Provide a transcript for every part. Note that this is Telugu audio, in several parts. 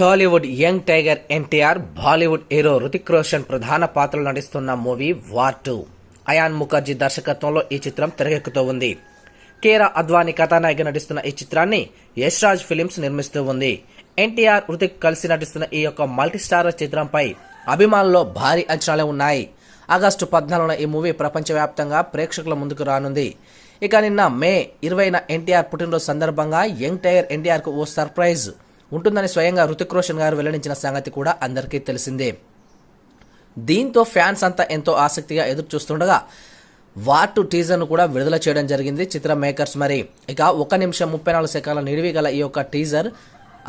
Tollywood young tiger NTR Bollywood hero Hrithik Roshan ప్రధాన పాత్రలు నటిస్తున్న movie War two. Ayan Mukerji దర్శకత్వంలో ఈ చిత్రం తెరకెక్కుతూ ఉంది. కేరా అద్వానీ కథానాయిక నటిస్తున్న ఈ చిత్రాన్ని యష్ రాజ్ ఫిలిమ్స్ నిర్మిస్తూ ఉంది. ఎన్టీఆర్ రుతిక్ కలిసి నటిస్తున్న ఈ యొక్క మల్టీస్టారర్ చిత్రంపై అభిమానుల్లో భారీ అంచనాలే ఉన్నాయి. ఆగస్టు పద్నాలుగున ఈ మూవీ ప్రపంచవ్యాప్తంగా ప్రేక్షకుల ముందుకు రానుంది. ఇక నిన్న మే ఇరవైన ఎన్టీఆర్ పుట్టినరోజు సందర్భంగా యంగ్ టైగర్ ఎన్టీఆర్కు ఓ సర్ప్రైజ్. ఉంటుందని స్వయంగా రుతిక్ రోషన్ గారు వెల్లడించిన సంగతి కూడా అందరికీ తెలిసిందే. దీంతో ఫ్యాన్స్ అంతా ఎంతో ఆసక్తిగా ఎదురు చూస్తుండగా వార్ టు టీజర్ను కూడా విడుదల చేయడం జరిగింది చిత్ర మేకర్స్ మరి. ఇక ఒక నిమిషం ముప్పై నాలుగు సెకండ్ల నిడివి గల ఈ యొక్క టీజర్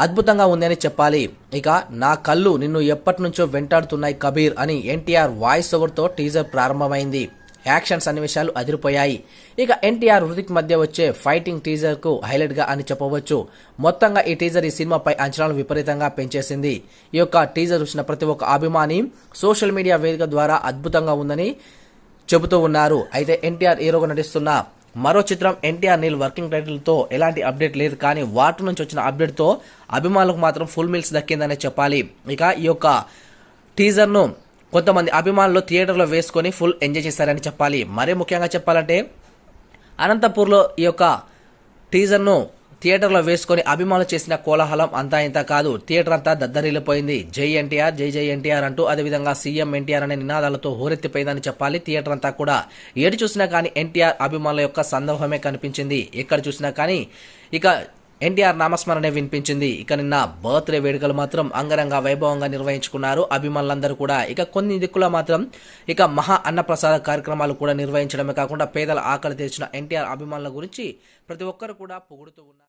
అద్భుతంగా ఉందని చెప్పాలి. ఇక నా కళ్ళు నిన్ను ఎప్పటి నుంచో వెంటాడుతున్నాయి కబీర్ అని ఎన్టీఆర్ వాయిస్ ఓవర్తో టీజర్ ప్రారంభమైంది. యాక్షన్ సన్నివేశాలు అదిరిపోయాయి. ఇక ఎన్టీఆర్ హృతిక్ మధ్య వచ్చే ఫైటింగ్ టీజర్కు హైలైట్గా అని చెప్పవచ్చు. మొత్తంగా ఈ టీజర్ ఈ సినిమాపై అంచనాలు విపరీతంగా పెంచేసింది. ఈ యొక్క టీజర్ చూసిన ప్రతి ఒక్క అభిమాని సోషల్ మీడియా వేదిక ద్వారా అద్భుతంగా ఉందని చెబుతూ ఉన్నారు. అయితే ఎన్టీఆర్ హీరోగా నటిస్తున్న మరో చిత్రం ఎన్టీఆర్ నీల్ వర్కింగ్ టైటిల్తో ఎలాంటి అప్డేట్ లేదు కానీ వాటి నుంచి వచ్చిన అప్డేట్తో అభిమానులకు మాత్రం ఫుల్ మీల్స్ దక్కిందనే చెప్పాలి. ఇక ఈ యొక్క టీజర్ను కొంతమంది అభిమానులు థియేటర్లో వేసుకొని ఫుల్ ఎంజాయ్ చేశారని చెప్పాలి. మరీ ముఖ్యంగా చెప్పాలంటే అనంతపూర్లో ఈ యొక్క టీజర్ను థియేటర్లో వేసుకొని అభిమానులు చేసిన కోలాహలం అంతా ఇంత కాదు. థియేటర్ అంతా దద్దరిల్లిపోయింది. జై ఎన్టీఆర్ జై జై ఎన్టీఆర్ అంటూ అదేవిధంగా సీఎం ఎన్టీఆర్ అనే నినాదాలతో హోరెత్తిపోయిందని చెప్పాలి. థియేటర్ అంతా కూడా ఏడు చూసినా కానీ ఎన్టీఆర్ అభిమానుల యొక్క సందర్భమే కనిపించింది. ఎక్కడ చూసినా కానీ ఇక ఎన్టీఆర్ నామస్మరణే వినిపించింది. ఇక నిన్న బర్త్డే వేడుకలు మాత్రం అంగరంగ వైభవంగా నిర్వహించుకున్నారు. అభిమానులందరూ కూడా ఇక కొన్ని దిక్కుల మాత్రం ఇక మహా అన్నప్రసాద కార్యక్రమాలు కూడా నిర్వహించడమే కాకుండా పేదల ఆకలి తీర్చిన ఎన్టీఆర్ అభిమానుల గురించి ప్రతి ఒక్కరు కూడా పొగుడుతూ ఉన్నారు.